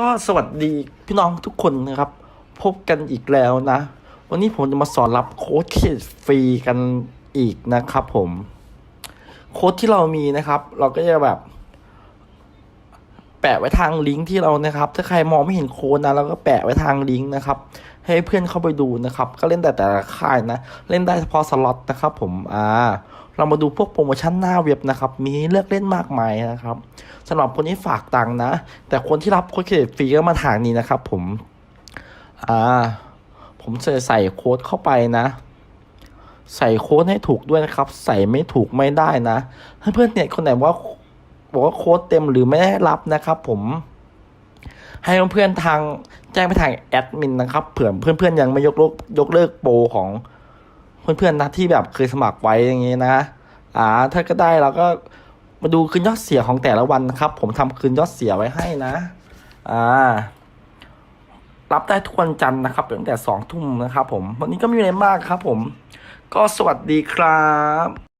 ก็สวัสดีพี่น้องทุกคนนะครับ พบกันอีกแล้วนะ วันนี้ผมจะมาสอนรับโค้ดเครดฟรีกันอีกนะครับผม โค้ดที่เรามีนะครับ เราก็จะแบบ แปะไว้ทางลิงก์ที่เรานะครับ ถ้าใครมองไม่เห็นโค้ดนะเราก็แปะไว้ทางลิงก์นะครับ ให้เพื่อนเข้าไปดูนะครับ ก็เล่นแต่แต่ละค่ายนะ เล่นได้เฉพาะสล็อตนะครับผม อ่า เรามาดูพวกโปรโมชั่นหน้าเว็บนะครับ มีเลือกเล่นมากมายนะครับสำหรับคนที่ฝากตังค์นะ แต่คนที่รับโค้ดเครดิตฟรีก็มาทางนี้นะครับ ผม อ่า ผมจะใส่โค้ดเข้าไปนะใส่โค้ดให้ถูกด้วยนะครับ ใส่ไม่ถูกไม่ได้นะถ้เพื่อนเนี่ยคนไหนว่า บอกว่าโค้ดเต็มหรือไม่ได้รับนะครับ ผมให้เพื่อนๆทางแจ้งไปทางแอดมินนะครับเผื่อเพื่อนๆยังไม่ยกเลิกยกเลิกโปรของเพื่อนๆนะที่แบบเคยสมัครไว้อย่างงี้นะอ่าถ้าก็ได้เราก็มาดูคืนยอดเสียของแต่ละวันนะครับ ผมทำคืนยอดเสียไว้ให้นะอ่ารับได้ทุกวันจันทร์นะครับตั้งแต่สองทุ่มนะครับ ผมวันนี้ก็ไม่มีอะไรมากครับ ผม ก็สวัสดีครับ